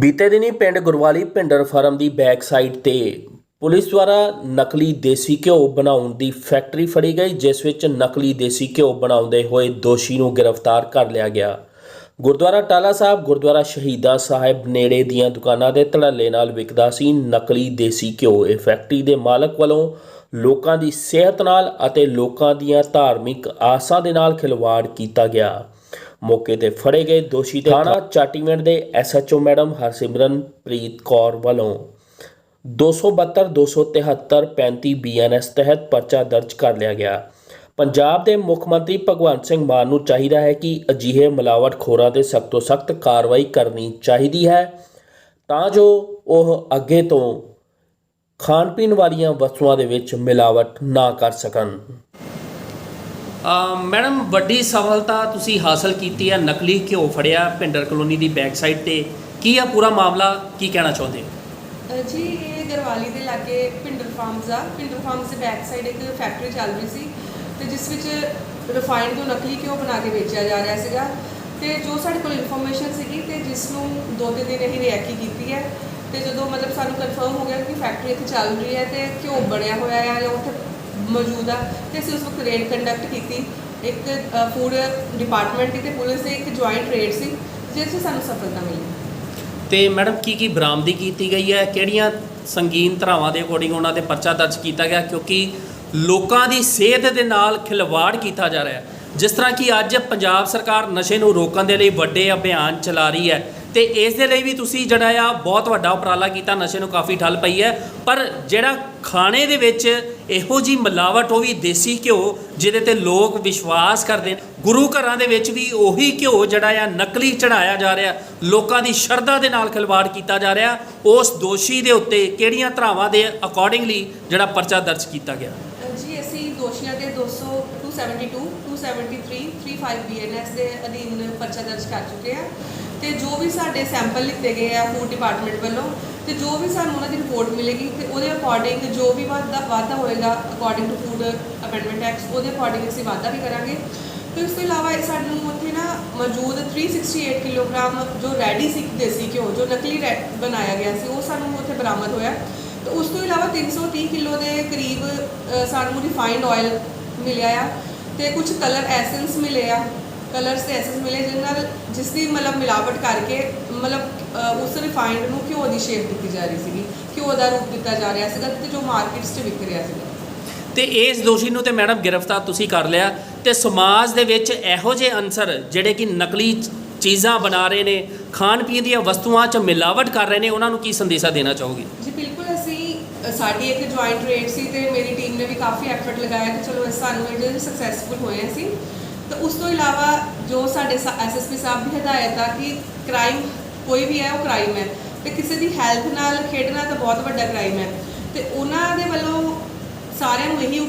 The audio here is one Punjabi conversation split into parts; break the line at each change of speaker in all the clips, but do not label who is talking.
ਬੀਤੇ ਦਿਨੀ ਪਿੰਡ ਗੁਰਵਾਲੀ ਭਿੰਡਰ ਫਾਰਮ ਦੀ ਬੈਕ ਸਾਈਡ ਤੇ ਪੁਲਿਸ ਦੁਆਰਾ ਨਕਲੀ ਦੇਸੀ ਘਿਓ ਬਣਾਉਣ ਦੀ ਫੈਕਟਰੀ ਫੜੀ ਗਈ, ਜਿਸ ਵਿੱਚ ਨਕਲੀ ਦੇਸੀ ਘਿਓ ਬਣਾਉਂਦੇ ਹੋਏ ਦੋਸ਼ੀ ਨੂੰ ਗ੍ਰਿਫਤਾਰ ਕਰ ਲਿਆ ਗਿਆ। ਗੁਰਦੁਆਰਾ ਟਾਲਾ ਸਾਹਿਬ, ਗੁਰਦੁਆਰਾ ਸ਼ਹੀਦਾਂ ਸਾਹਿਬ ਨੇੜੇ ਦੀਆਂ ਦੁਕਾਨਾਂ ਦੇ ਧੜੱਲੇ ਨਾਲ ਵਿਕਦਾ ਸੀ ਨਕਲੀ ਦੇਸੀ ਘਿਓ। ਇਹ ਫੈਕਟਰੀ ਦੇ ਮਾਲਕ ਵੱਲੋਂ ਲੋਕਾਂ ਦੀ ਸਿਹਤ ਨਾਲ ਅਤੇ ਲੋਕਾਂ ਦੀਆਂ ਧਾਰਮਿਕ ਆਸਾਂ ਦੇ ਨਾਲ ਖਿਲਵਾੜ ਕੀਤਾ ਗਿਆ। ਮੌਕੇ ਤੇ ਫੜੇ ਗਏ ਦੋਸ਼ੀ ਤੇ ਥਾਣਾ ਚਾਟੀਵਿੰਡ ਦੇ ਐਸਐਚਓ ਮੈਡਮ ਹਰਸਿਮਰਨ ਪ੍ਰੀਤ ਕੌਰ ਵੱਲੋਂ 272 273 35 ਬੀਐਨਐਸ ਤਹਿਤ ਪਰਚਾ ਦਰਜ ਕਰ ਲਿਆ ਗਿਆ। ਪੰਜਾਬ ਦੇ ਮੁੱਖ ਮੰਤਰੀ ਭਗਵੰਤ ਸਿੰਘ ਮਾਨ ਨੂੰ ਚਾਹੀਦਾ ਹੈ ਕਿ ਅਜਿਹੇ ਮਿਲਾਵਟਖੋਰਾਂ ਤੇ ਸਖਤ ਤੋਂ ਸਖਤ ਕਾਰਵਾਈ ਕਰਨੀ ਚਾਹੀਦੀ ਹੈ ਤਾਂ ਜੋ ਉਹ ਅੱਗੇ ਤੋਂ ਖਾਣ ਪੀਣ ਵਾਲੀਆਂ ਵਸਤੂਆਂ ਦੇ ਵਿੱਚ ਮਿਲਾਵਟ ਨਾ ਕਰ ਸਕਣ। ਮੈਡਮ ਵੱਡੀ ਸਫਲਤਾ ਤੁਸੀਂ ਹਾਸਲ ਕੀਤੀ ਹੈ ਨਕਲੀ ਘਿਓ ਫੜਿਆ ਭਿੰਡਰ ਕਲੋਨੀ ਦੀ ਬੈਕ ਸਾਈਡ ਤੇ। ਕੀ ਆ ਪੂਰਾ ਮਾਮਲਾ? ਕੀ ਕਹਿਣਾ ਚਾਹੁੰਦੇ? ਹੋ
ਅ, ਜੀ ਇਹ ਗਰਵਾਲੀ ਦੇ ਲਾਗੇ ਪਿੰਡਰ ਫਾਰਮਸ ਆ। ਪਿੰਡਰ ਫਾਰਮਸ ਦੇ ਬੈਕ ਸਾਈਡ ਇੱਕ ਫੈਕਟਰੀ ਚੱਲ ਰਹੀ ਸੀ ਤੇ ਜਿਸ ਵਿੱਚ ਰਿਫਾਈਨਡ ਤੋਂ ਨਕਲੀ ਘਿਓ ਬਣਾ ਕੇ ਵੇਚਿਆ ਜਾ ਰਿਹਾ ਸੀਗਾ। ਤੇ ਜੋ ਸਾਡੇ ਕੋਲ ਇਨਫੋਰਮੇਸ਼ਨ ਸੀਗੀ ਤੇ ਜਿਸ ਨੂੰ ਦੋ ਤਿੰਨ ਦਿਨ ਅਸੀਂ ਰਿਐਕੀ ਕੀਤੀ ਹੈ। ਤੇ ਜਦੋਂ ਮਤਲਬ ਸਾਨੂੰ ਕਨਫਰਮ ਹੋ ਗਿਆ ਕਿ ਫੈਕਟਰੀ ਇੱਥੇ ਚੱਲ ਰਹੀ ਹੈ ਤੇ ਘਿਓ ਬਣਿਆ ਹੋਇਆ ਹੈ ਜਾਂ ਉੱਥੇ ਮੌਜੂਦ ਆ ਤੇ ਅਸੀਂ ਉਸ ਵਕਤ ਰੇਡ ਕੰਡਕਟ ਕੀਤੀ। ਇੱਕ ਫੂਡ ਡਿਪਾਰਟਮੈਂਟ ਦੀ ਤੇ ਪੁਲਿਸ ਦੀ ਇੱਕ ਜੁਆਇੰਟ ਰੇਡ ਸੀ, ਜਿਸ 'ਚ ਸਾਨੂੰ ਸਫਲਤਾ ਮਿਲੀ।
ਤੇ ਮੈਡਮ, ਕੀ ਕੀ ਬਰਾਮਦੀ ਕੀਤੀ ਗਈ ਹੈ? ਕਿਹੜੀਆਂ ਸੰਗੀਨ ਧਰਾਵਾਂ ਦੇ ਅਕੋਰਡਿੰਗ ਉਹਨਾਂ ਤੇ ਪਰਚਾ ਦਰਜ ਕੀਤਾ ਗਿਆ? ਕਿਉਂਕਿ ਲੋਕਾਂ ਦੀ ਸਿਹਤ ਦੇ ਨਾਲ ਖਿਲਵਾੜ ਕੀਤਾ ਜਾ ਰਿਹਾ ਹੈ। ਜਿਸ ਤਰ੍ਹਾਂ ਕਿ ਅੱਜ ਪੰਜਾਬ ਸਰਕਾਰ ਨਸ਼ੇ ਨੂੰ ਰੋਕਣ ਦੇ ਲਈ ਵੱਡੇ ਅਭਿਆਨ ਚਲਾ ਰਹੀ ਹੈ। ਤੇ ਇਸ ਦੇ ਲਈ ਵੀ ਤੁਸੀਂ ਜਿਹੜਾ ਆ ਬਹੁਤ ਵੱਡਾ ਉਪਰਾਲਾ ਕੀਤਾ, ਨਸ਼ੇ ਨੂੰ ਕਾਫੀ ਠੱਲ ਪਈ ਹੈ। ਪਰ ਜਿਹੜਾ ਖਾਣੇ ਦੇ ਵਿੱਚ ਇਹੋ ਜੀ ਮਿਲਾਵਟ, ਉਹ ਵੀ ਦੇਸੀ ਘਿਓ, ਜਿਹਦੇ ਤੇ ਲੋਕ ਵਿਸ਼ਵਾਸ ਕਰਦੇ ਗੁਰੂ ਘਰਾਂ ਦੇ ਵਿੱਚ ਵੀ ਉਹੀ ਘਿਓ ਜਿਹੜਾ ਆ ਨਕਲੀ ਚੜਾਇਆ ਜਾ ਰਿਹਾ, ਲੋਕਾਂ ਦੀ ਸ਼ਰਧਾ ਦੇ ਨਾਲ ਖਿਲਵਾੜ ਕੀਤਾ ਜਾ ਰਿਹਾ। ਉਸ ਦੋਸ਼ੀ ਦੇ ਉੱਤੇ ਕਿਹੜੀਆਂ ਧਰਾਵਾਂ ਦੇ ਅਕੋਰਡਿੰਗਲੀ ਜਿਹੜਾ ਪਰਚਾ ਦਰਜ ਕੀਤਾ ਗਿਆ
ਜੀ ਅਸੀਂ ਦੋਸ਼ੀਆਂ ਦੇ 200 272 273 35 ਬੀਐਨਐਸ ਦੇ ਅਧੀਨ ਪਰਚਾ ਦਰਜ ਕਰ ਚੁੱਕੇ ਆ। ਤੇ ਜੋ ਵੀ ਸਾਡੇ ਸੈਂਪਲ ਲਿੱਤੇ ਗਏ ਆ ਫੂਡ ਡਿਪਾਰਟਮੈਂਟ ਵੱਲੋਂ, ਤੇ ਜੋ ਵੀ ਸਾਨੂੰ ਉਹਨਾਂ ਦੀ ਰਿਪੋਰਟ ਮਿਲੇਗੀ, ਤੇ ਉਹਦੇ ਅਕੋਰਡਿੰਗ ਜੋ ਵੀ ਵਾਧਾ ਵਾਧਾ ਹੋਏਗਾ according to food amendment act ਉਹਦੇ ਅਕੋਰਡਿੰਗ ਅਸੀਂ ਵਾਧਾ ਵੀ ਕਰਾਂਗੇ। ਤੇ ਉਸ ਤੋਂ ਇਲਾਵਾ ਇਹ ਸਾਨੂੰ ਉੱਥੇ ਨਾ ਮੌਜੂਦ 368 ਕਿਲੋਗ੍ਰਾਮ ਜੋ ਰੈਡੀ ਸੀ, ਦੇਸੀ ਘਿਓ, ਜੋ ਨਕਲੀ ਰੈ- ਬਣਾਇਆ ਗਿਆ ਸੀ, ਉਹ ਸਾਨੂੰ ਉੱਥੇ ਬਰਾਮਦ ਹੋਇਆ। ਤੇ ਉਸ ਤੋਂ ਇਲਾਵਾ 330 ਕਿਲੋ ਦੇ ਕਰੀਬ ਸਾਨੂੰ ਰਿਫਾਈਨਡ ਆਇਲ ਮਿਲਿਆ ਆ। ਤੇ ਕੁਝ ਕਲਰ ਐਸੈਂਸ ਮਿਲੇ ਆ। ਕਲਰਸ ਤੇ ਐਸੈਂਸ ਮਿਲੇ ਜਿਸ ਨਾਲ ਜਿਸ ਦੀ ਮਤਲਬ ਮਿਲਾਵਟ ਕਰਕੇ ਮਤਲਬ ਉਸ ਰਿਫਾਈਨਡ ਨੂੰ ਘਿਓ ਦੀ ਸ਼ੇਪ ਦਿੱਤੀ ਜਾ ਰਹੀ ਸੀਗੀ। ਘਿਓ ਦਾ ਰੂਪ ਦਿੱਤਾ ਜਾ ਰਿਹਾ ਸੀਗਾ ਤੇ ਜੋ ਮਾਰਕੀਟਸ 'ਚ ਵਿਕ ਰਿਹਾ ਸੀਗਾ।
ਤੇ ਇਸ ਦੋਸ਼ੀ ਨੂੰ ਤੇ ਮੈਡਮ ਗ੍ਰਿਫਤਾਰ ਤੁਸੀਂ ਕਰ ਲਿਆ ਤੇ ਸਮਾਜ ਦੇ ਵਿੱਚ ਇਹੋ ਜਿਹੇ ਅਨਸਰ ਜਿਹੜੇ ਕਿ ਨਕਲੀ ਚੀਜ਼ਾਂ ਬਣਾ ਰਹੇ ਨੇ ਖਾਣ ਪੀਣ ਦੀਆਂ ਵਸਤੂਆਂ 'ਚ ਮਿਲਾਵਟ ਕਰ ਰਹੇ ਨੇ ਉਹਨਾਂ ਨੂੰ ਕੀ ਸੰਦੇਸ਼ਾ ਦੇਣਾ ਚਾਹੋਗੇ?
ਜੀ ਬਿਲਕੁਲ ਸਾਡੀ ਇੱਕ ਜੁਆਇੰਟ ਰੇਟ ਸੀ ਤੇ ਮੇਰੀ ਟੀਮ ਨੇ ਵੀ ਕਾਫੀ ਐਫਰਟ ਲਗਾਇਆ ਕਿ ਚਲੋ ਸਾਨੂੰ ਇਹਦੇ ਸਕਸੈਸਫੁਲ ਹੋਏ ਸੀ ਤੇ ਉਸ ਤੋਂ ਇਲਾਵਾ ਜੋ ਸਾਡੇ ਐਸਐਸਪੀ ਸਾਹਿਬ ਦੀ ਹਦਾਇਤ ਆ ਕਿ ਕ੍ਰਾਈਮ ਕੋਈ ਵੀ ਹੈ, ਉਹ ਕ੍ਰਾਈਮ ਹੈ। ਤੇ ਕਿਸੇ ਦੀ ਹੈਲਥ ਨਾਲ ਖੇਡਣਾ ਤਾਂ ਬਹੁਤ ਵੱਡਾ ਕ੍ਰਾਈਮ ਹੈ। ਤੇ ਉਹਨਾਂ ਦੇ ਵੱਲੋਂ ਸਾਰਿਆਂ ਨੂੰ ਇਹੀ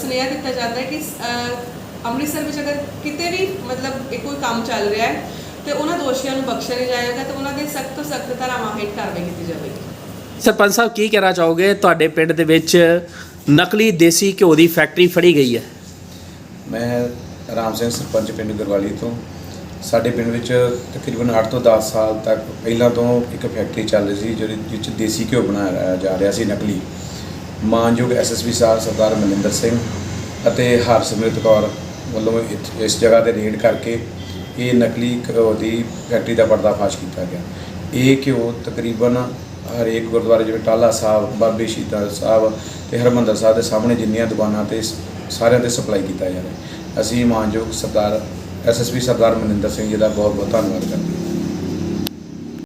ਸੁਨੇਹਾ ਦਿੱਤਾ ਜਾਂਦਾ ਹੈ ਕਿ ਅੰਮ੍ਰਿਤਸਰ ਵਿੱਚ ਅਗਰ ਕਿਤੇ ਵੀ ਮਤਲਬ ਇਹ ਕੋਈ ਕੰਮ ਚੱਲ ਰਿਹਾ ਹੈ, ਤੇ ਉਹਨਾਂ ਦੋਸ਼ੀਆਂ ਨੂੰ ਬਖਸ਼ਿਆ ਨਹੀਂ ਜਾਏਗਾ, ਤੇ ਉਹਨਾਂ ਦੇ ਸਖਤ ਤੋਂ ਸਖਤ ਧਾਰਾਵਾਂ ਹੇਠ ਕਾਰਵਾਈ ਕੀਤੀ ਜਾਵੇਗੀ।
ਸਰਪੰਚ ਸਾਹਿਬ, ਕੀ ਕਹਿਣਾ ਚਾਹੋਗੇ? ਤੁਹਾਡੇ ਪਿੰਡ ਦੇ ਵਿੱਚ ਨਕਲੀ ਦੇਸੀ ਘਿਓ ਦੀ ਫੈਕਟਰੀ ਫੜੀ ਗਈ ਹੈ।
ਮੈਂ ਰਾਮ ਸਿੰਘ ਸਰਪੰਚ ਪਿੰਡ ਗੁਰਵਾਲੀ ਤੋਂ। ਸਾਡੇ ਪਿੰਡ ਵਿੱਚ ਤਕਰੀਬਨ 8 ਤੋਂ 10 ਸਾਲ ਤੱਕ ਪਹਿਲਾਂ ਤੋਂ ਇੱਕ ਫੈਕਟਰੀ ਚੱਲ ਰਹੀ ਸੀ, ਜਿਹੜੀ ਵਿੱਚ ਦੇਸੀ ਘਿਓ ਬਣਾਇਆ ਜਾ ਰਿਹਾ ਸੀ ਨਕਲੀ। ਮਾਨਯੋਗ ਐਸਐਸਪੀ ਸਾਹਿਬ ਸਰਦਾਰ ਮਨਿੰਦਰ ਸਿੰਘ ਅਤੇ ਹਰਸਿਮਰਤ ਕੌਰ ਵੱਲੋਂ ਇੱਥ- ਇਸ ਜਗ੍ਹਾ ਤੇ ਰੇਡ ਕਰਕੇ ਇਹ ਨਕਲੀ ਘਿਓ ਦੀ ਫੈਕਟਰੀ ਦਾ ਪਰਦਾਫਾਸ਼ ਕੀਤਾ ਗਿਆ। ਇਹ ਘਿਓ ਤਕਰੀਬਨ ਹਰੇਕ ਗੁਰਦੁਆਰੇ ਜਿਵੇਂ ਟਾਲਾ ਸਾਹਿਬ, ਬਾਬੇ ਸ਼ਹੀਦਾਂ ਸਾਹਿਬ ਤੇ ਹਰਮੰਦਰ ਸਾਹਿਬ ਦੇ ਸਾਹਮਣੇ ਜਿੰਨੀਆਂ ਦੁਕਾਨਾਂ ਤੇ ਸਾਰਿਆਂ ਤੇ ਸਪਲਾਈ ਕੀਤਾ ਜਾ ਰਿਹਾ ਅਸੀਂ ਮਾਨਯੋਗ ਸਰਦਾਰ ਐਸਐਸਪੀ ਸਰਦਾਰ ਮਨਿੰਦਰ ਸਿੰਘ ਜੀ ਦਾ ਬਹੁਤ ਬਹੁਤ ਧੰਨਵਾਦ ਕਰਦੇ ਹਾਂ।